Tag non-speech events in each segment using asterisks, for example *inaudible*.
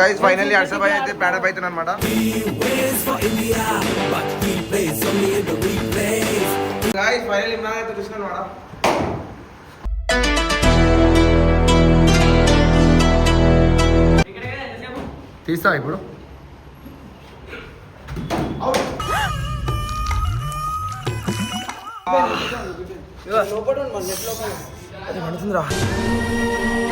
Guys finally అర్షబాయ్ అయితే ప్యాడప్ అవుతుంది అనమాట గైస్ ఫైనల్ ఇమ్రాన్ అయితే చూసినాను మేడం ఇప్పుడు? పడుతుందిరా వెల్కమ్ బ్యాక్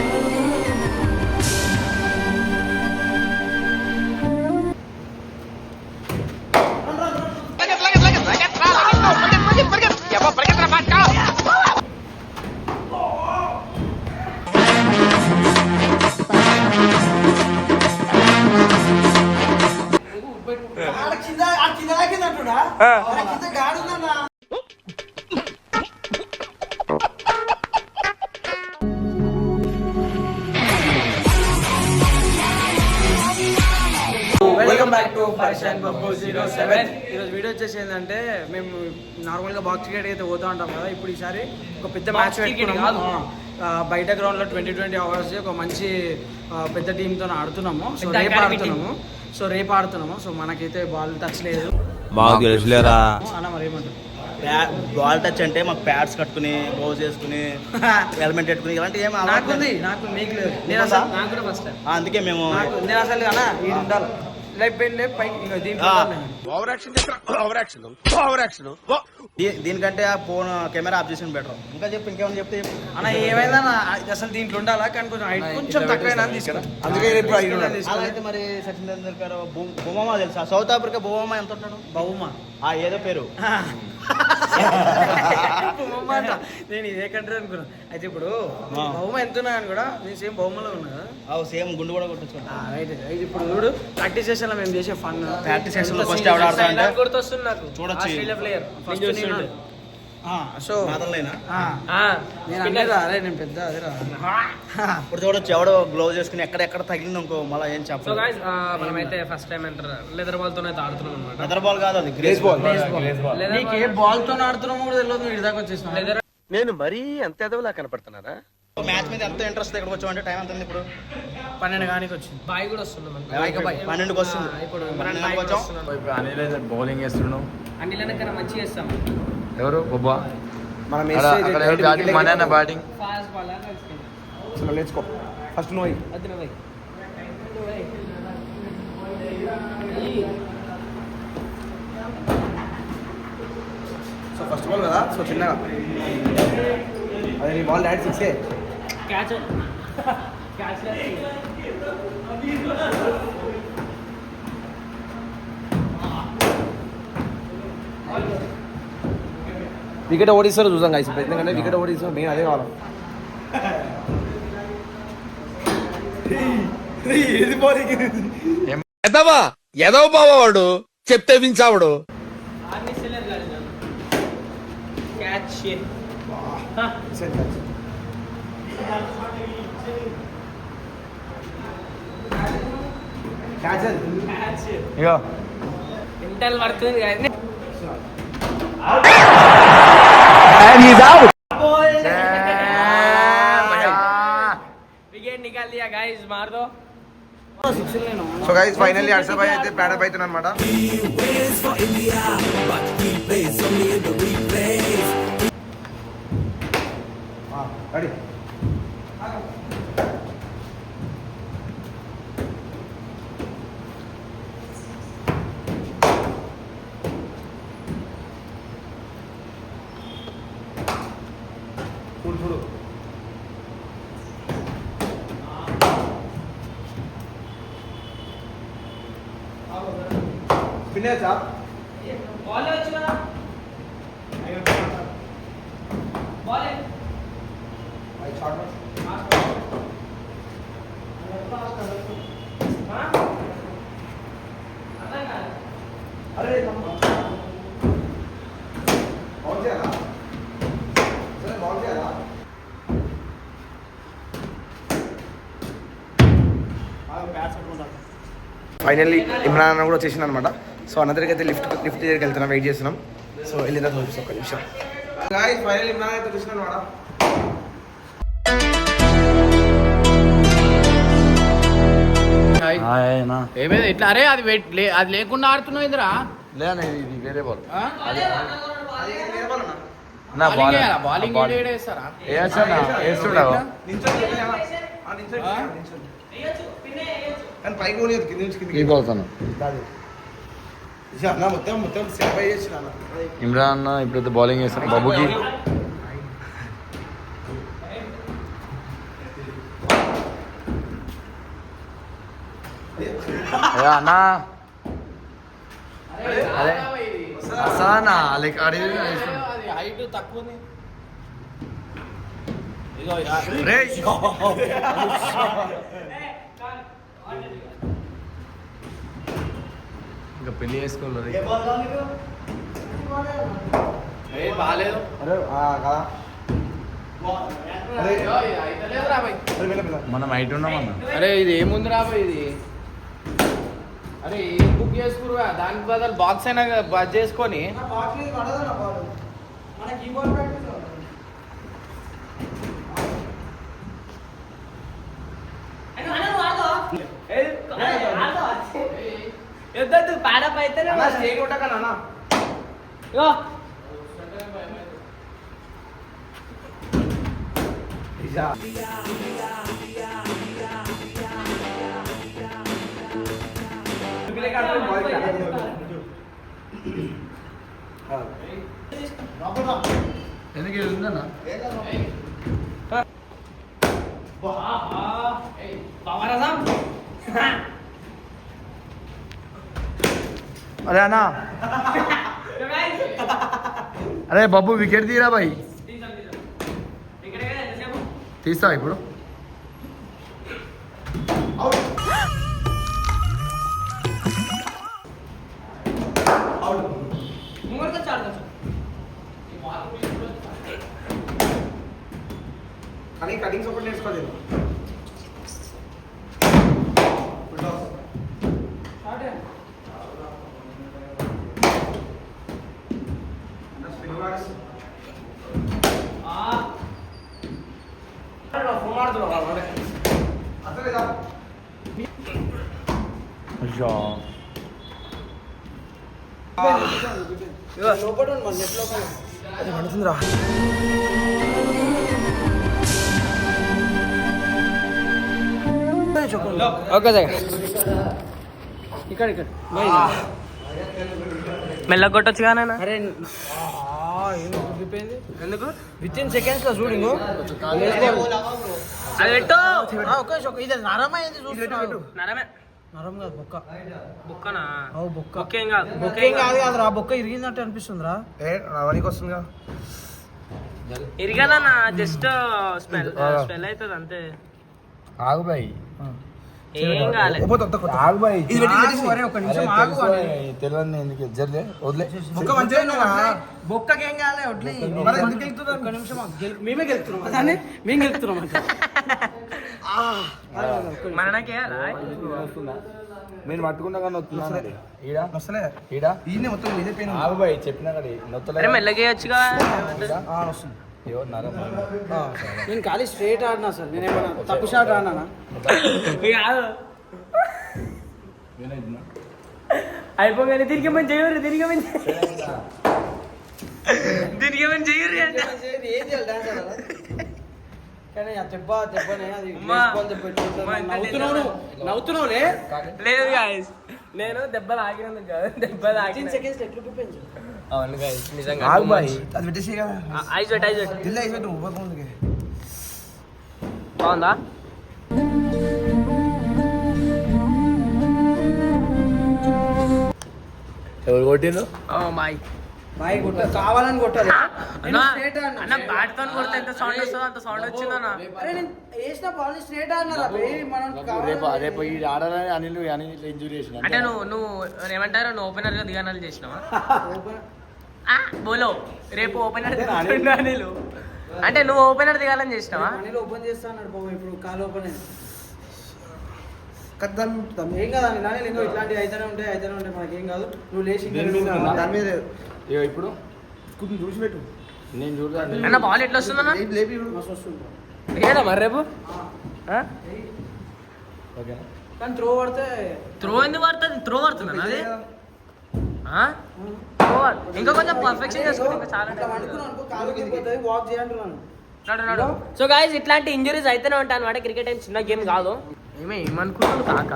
పర్షన్ బబ్బు జీరో సెవెన్ ఈరోజు వీడియో వచ్చేసి ఏంటంటే మేము నార్మల్గా బాక్స్ క్రికెట్ అయితే పోతా ఉంటాం కదా. ఇప్పుడు ఈసారి ఒక పెద్ద మ్యాచ్ పెట్టుకున్నాము. ఆ, బయట గ్రౌండ్లో ట్వంటీ ట్వంటీ అవర్స్ ఒక మంచి పెద్ద టీంతో ఆడుతున్నాము. సో రేపు ఆడుతున్నాము. సో రేపు ఆడుతున్నాము. సో మనకైతే బాల్ టచ్ లేదు. మాకు తెలుసులేరా? అన్న మరి ఏమంటారు బాల్ టచ్ అంటే మాకు ప్యాడ్స్ కట్టుకుని గ్లోవ్స్ వేసుకుని *laughs* హెల్మెట్ పెట్టుకుని ఇలాంటి ఏం లేదు. నాకు మీకు లేదు. నేను అసలు నాకు కూడా ఫస్ట్ ఆ, అందుకే మేము నాకు నేను అసలు ఇది ఉండాలి పైకి ఇంకా దీంట్లో దీనికంటే ఆ ఫోన్ కెమెరా ఆఫ్ చేసిన బెటర్ ఇంకా చెప్పు ఇంకేమైనా చెప్తే చెప్పు. అన్న ఇది అసలు దీంట్లో ఉండాలా? కానీ కొంచెం height కొంచెం తక్కువైనా తీసుకురా. అందుకే మరి సచిన్ తెండూల్కర్ బొ- బొమ్మమ్మ తెలుసా? సౌత్ ఆఫ్రికా బొమ్మమ్మ ఎంత ఉంటాడు? బహుమా ఆ ఏదో పేరు. నేను ఇదే కంట్రీ అనుకున్నా. అయితే ఇప్పుడు. బహుమ ఎంత ఉన్నా కానీ కూడా నేను సేమ్ బహుమలో ఉన్నా ఆ సేమ్ గుండు కూడా కొట్టించుకుంటా రైట్ రైట్ ఇప్పుడు చూడు ప్రాక్టీస్ సెషన్లో మేము చేసే ఫన్ ప్రాక్టీస్లో ఫస్ట్ ఎవడు ఆడతా అంటే గుర్తొస్తుంది నాకు? చూడొచ్చు. ఆస్ట్రేలియా ప్లేయర్ ఫస్ట్ సో నేను అనేది అరే నేను పెద్ద అదేరా. ఇప్పుడు చూడొచ్చు ఎవడో గ్లోవ్ చేసుకుని ఎక్కడెక్కడ తగిలింది అనుకో మళ్ళీ ఏం గాయస్ మనమైతే first time enter leather ball తోనే అయితే ఆడుతున్నాం అనమాట వెదర్ బాల్ కాదు అది గ్రేస్ బాల్ నీకు ఏ బాల్తో ఆడుతున్నామో కూడా తెలియదు ఇదాకా వచ్చేసిన లెదర్ నేను మరీ అంత ఎదవలా కనపడుతున్నారా మ్యాచ్ మీద ఎంత ఇంట్రెస్ట్ ఎక్కడికి వచ్చామంటే టైం ఎంత ఉంది ఇప్పుడు? పన్నెండు కానికి వచ్చింది. బాయ్ కూడా వస్తుంది పన్నెండుకి వస్తుంది. ఇప్పుడు వస్తున్నాం బౌలింగ్ అన్ని కన్నా మంచిగా చేస్తాం. ఎవరు? బొబ్బా. బ్యాటింగ్ మన అన్న బ్యాటింగ్? ఫాస్ట్ నువ్వు సో ఫస్ట్ బాల్ కదా? సో చిన్నగా. అదే నీ బాల్ డాడీ సిక్సే. క్యాచ్ క్యాచ్ వికెట్ ఓడిస్తారు చూసాం కాసి ఎందుకంటే వికెట్ ఓడిస్తాం మెయిన్ అదే కావాలి. ఎదవా? ఎదవ బావాడు చెప్తే వించావాడు కాదు ఇంటల్ పడుతుంది కానీ विकेट निकाल दिया गाइस मार दो సో గైస్ ఫైనల్లీ అర్షబాయ్ అయితే ప్యాడప్ అవుతుంది అనమాట రెడీ Finish up. Ball వచ్చినా I got one. Ball. I shot one. Last finally Imran అన్న కూడా వచ్చేసింది అనమాట సో అన్న దగ్గరికి అయితే లిఫ్ట్ లిఫ్ట్ దగ్గరికి వెళ్తున్నాం వెయిట్ చేస్తున్నాం. సో వెళ్ళిన తర్వాత చూపిస్తాం ఒక్క నిమిషం. ఫైనల్ ఇమ్రాన్ అయితే చూసిన అనమాట ఆయనా ఏమేది ఇట్లా అరే అది వెయిట్ లే- అది లేకుండా ఆడుతున్నావు ఇందిరా? లేదా ఇది వేరే బాల్? నా బాల్? బౌలింగ్ వేస్తారా? కానీ పైకి పోలేదు కింద నుంచి కిందకి ఇక అన్న మొత్తం మొత్తం సేఫ్ అయ్యేసి అన్న. ఇమ్రాన్ అన్న ఇప్పుడైతే బౌలింగ్ వేస్తాను బాబుకి. అన్నా. అదే అసానా లైక్ అడిగి అది హైట్ తక్కువ ఉంది. *laughs* *laughs* ఇంకా పెళ్ళి చేసుకోవాలి ఏ బాగాలేదు మనం హైట్ ఉన్నామన్నా అరే ఇది ఏముంది రా భయ్ ఇది? అరే ఏం బుక్ చేసుకురువా దానికి బదులు బాక్స్ అయినా బస్ చేసుకొని. మన కీబోర్డ్ ప్రాక్టీస్ ఎద్దొద్దు పాడప్ అయితే అన్న స్టే కొట్టకన్నా అన్న ఇక ఇది ఉందన్నా అరే అన్నా. అరే బాబు వికెట్ తీరా బాయ్. తీస్తావా ఇప్పుడు? నెట్ లోపల పడుతుందిరా ఓకే సార్. ఇక్కడ ఇక్కడ. మెల్లగా కొట్టొచ్చు కానీ అరే ఎందుకు? విత్ ఇన్ సెకండ్స్లో చూడు ఇంకో అది పెట్టు. ఒకే ఇది నరమైంది చూస్తున్నాడు నరమే నరం కాదు బొక్క. బుక్కనా? బొక్క. బొక్క కాదు బొక్క కాదు. కాదురా బొక్క ఇరిగిందంటే అనిపిస్తుందిరా. ఏ రావడానికి వస్తుందిగా. ఇరిగానా జస్ట్ స్మెల్ స్మెల్ అవుతుంది అంతే. ఆగు బాయ్. తెలియని ఎందుకు వదిలే. బొక్క మంచిగా? బొక్కకి ఏం కాలే వడ్లీ మరి ఎందుకు వెళ్తుంది ఒక్క నిమిషం మేమే గెలుతున్నాం అదే మేము గెలుతున్నాం మనకే నేను కానీ వస్తున్నా ఈడా? వస్తలే. ఈడా? ఈయన మొత్తం ఇదే పెయిన్ చెప్పినా కదా నొత్తలే. మెల్లగా వేయచ్చుగా వస్తుంది. నేను ఖాళీ స్ట్రేట్ ఆడినా సార్. నేను ఏమన్నా తప్పు షాట్ ఆడినా అయిపోగానే తిరిగి మంచి చెయ్యరు తిరిగి మంచి తిరిగి మంచి చెయ్యరు అంటే. ఏం చేయాలి డాన్స్ ఆడాలా? కానీ ఆ దెబ్బ దెబ్బనే అది నవ్వుతున్నావు. నవ్వుతున్నావులే లేదు నేను దెబ్బలు ఆగినందుకు కాదు. దెబ్బలు ఆగిన ఫిఫ్టీన్ సెకండ్స్ ఎట్లా చూపించు అవును గాయస్ నిజంగా ఆగు బాయ్. అది పెట్టేసి కదా. ఐజ్ పెట్టు ఐజ్ పెట్టు దిల్ల ఐదు పెట్టు ఊపక ముందుకి బాగుందా? ఎవరు కొట్టిండు ఓ మై కొట్ట కావాలని కొట్టాలి. అన్న బ్యాట్తో కొడితే ఎంత సౌండ్ వస్తుందో అంత సౌండ్ వచ్చిందన్న అరే నేను వేసిన బాల్ స్ట్రేట్ మనం రేపు రేపు ఈ ఆడాలని అనిల్ అనిల్ ఇంజురీ చేసిన అంటే నువ్వు నువ్వు ఏమంటారు? నువ్వు ఓపెనర్గా దిగానాలు చేసినావా? *laughs* బోలో. రేపు ఓపెనర్ నీళ్ళు అంటే నువ్వు ఓపెనర్ దిగాలని చేసినావా? మనీలో ఓపెన్ చేస్తా అన్నాడు బాబు ఇప్పుడు కాలు ఓపెన్ అయింది. కద్దాం ఏం కాదండి నాని ఇంకా ఇట్లాంటివి అయితేనే ఉంటాయి అయితేనే ఉంటాయి మనకేం కాదు. నువ్వు లేచి దేని మీద? దాని మీద ఇగో ఇప్పుడు? కొంచెం చూసి పెట్టు. నేను చూడదా అన్న బాల్ ఎట్లా వస్తుందన్న? లేపి లేపి చూడు. మస్తు వస్తుంది. ఏదా మరి రేపు? ఆ? ఓకేనా కానీ త్రో పడితే త్రో ఎందుకు పడుతుంది? త్రో పడుతుంది అది? ఆ? ఇంకా కొంచెం పర్ఫెక్షన్ చేసుకుంటే ఇంకా చాలా వాక్ నడు నడు సో గాయస్ ఇట్లాంటి ఇంజరీస్ అయితేనే ఉంటాయి అనమాట క్రికెట్ ఏం చిన్న గేమ్ కాదు. ఏమే ఏమనుకుంటున్నాను కాక?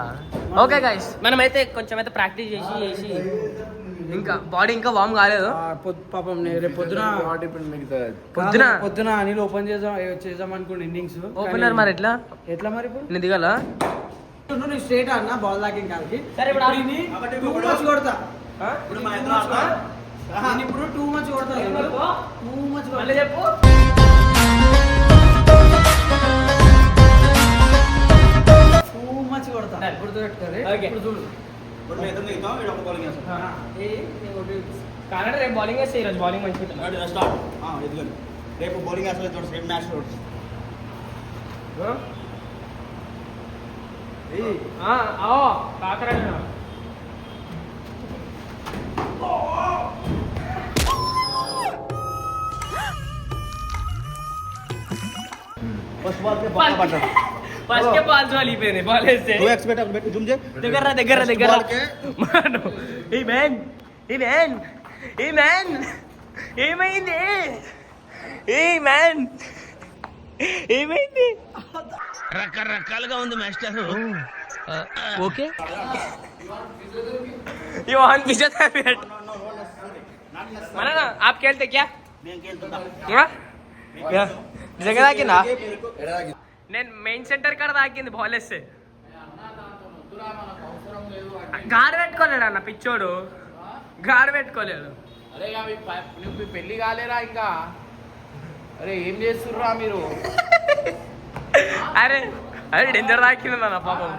ఓకే గాయస్ మనమైతే కొంచెం అయితే ప్రాక్టీస్ చేసి చేసి. ఇంకా బాడీ ఇంకా వామ్ కాలేదు. పాపం నేను రేపు పొద్దున పొద్దున? పొద్దున అనిల్ ఓపెన్ చేద్దాం చేద్దాం అనుకోండి ఇన్నింగ్స్ ఓపెనర్ మరి ఎట్లా? ఎట్లా మరి ఇప్పుడు? నేను దిగాల? నువ్వు స్ట్రేట్ అన్న బాల్ లాకింగ్ కాలికి. సరే, ఇప్పుడు ఆ- ఇప్పుడు టూ మచ్ కొడతా టూ మచ్ మళ్ళీ చెప్పు. టూ మచ్ కొడతా. ఇప్పుడు Okay. ఇప్పుడు చూడు. ఇప్పుడు మేము ఇద్దరం దిగుతాం, వీడు ఒక bowling వేస్తాడు. కానంటే రేపు బౌలింగ్ వేస్తే ఈరోజు బౌలింగ్ ఉంటుంది. రేపు బౌలింగ్ రేపు మ్యాచ్ చూడండి ఆ, ఫస్ట్ బాల్ కి బాల్ పడ్డాడు ఫస్ట్ బాల్స్ వాళ్ళిపోయింది బాల్ వేస్తే టూ ఎక్స్ పెట్టాలి పెట్టి జూమ్ చేయి దగ్గర రా, దగ్గర రా, దగ్గర రా. బాల్కే మాను. Hey man hey man hey man ఏమైంది ఏ మ్యాన్ ఏమైంది రకరకాలుగా ఉంది మాస్టర్ ఓకే ये वहां पीछे था बैट मना ना आप खेलते क्या నేను గెలుతున్నా हाँ? क्या నిజంగా తాకిందా? నేను మెయిన్ సెంటర్ కాడ తాకింది బాల్ వేస్తే గాడి పెట్టుకోలేడు అన్న పిచ్చోడు. గాడి పెట్టుకోలేడు. అరే నువ్వు పెళ్ళి కాలేరా ఇంకా? అరే ఏం చేస్తుర్రా మీరు? అరే అరే డేంజర్ తాకింది అన్న పాపం.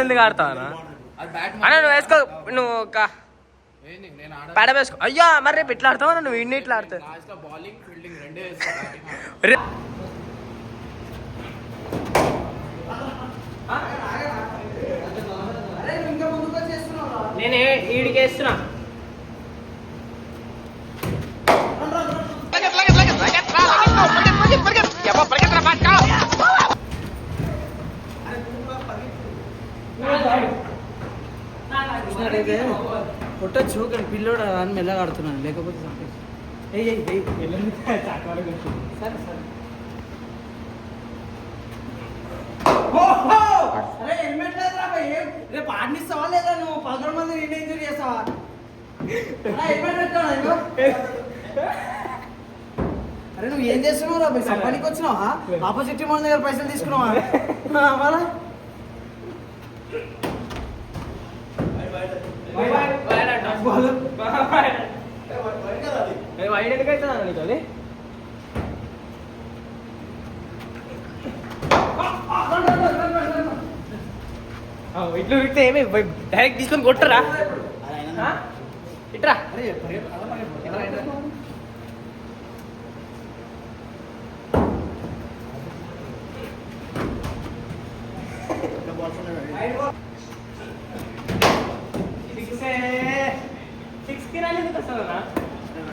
ఎందుకు ఆడతావా అన్న నువ్వు వేసుకో నువ్వు ఒక ఏంది? నేను ఆడ పేడ వేసుకో. అయ్యో మరి రేపు ఇట్లా ఆడతావా? నువ్వు ఇన్ని ఇట్లా ఆడతావు. నేను ఈడికి వేస్తున్నా కొట్టచ్చు కానీ పిల్లోడు అని మెల్లగా ఆడుతున్నాను లేకపోతే. ఏయ్ ఏయ్ ఏయ్ ఎల్లుండి *laughs* చాకవాళ్ళకి వచ్చింది. సరే సరే. ఓహో! అరే హెల్మెట్ లేదురా భయ్. ఏం- రేపు ఆడనిస్తావా లేదా నువ్వు? పదకొండు మంది ఇంజూరీ చేస్తావా? అరే, హెల్మెట్ నువ్వు ఏం చేస్తున్నావు రా భయ్ సంపానికి వచ్చినావా? ఆపోజిట్ వాళ్ళ దగ్గర పైసలు తీసుకున్నావా? మళ్ళా? వైడ్ ఎందుకు అవుతుందా నీకు అది? ఇట్లు విడితే ఏమి డైరెక్ట్ తీసుకొని కొట్టరా. ఇట్రా.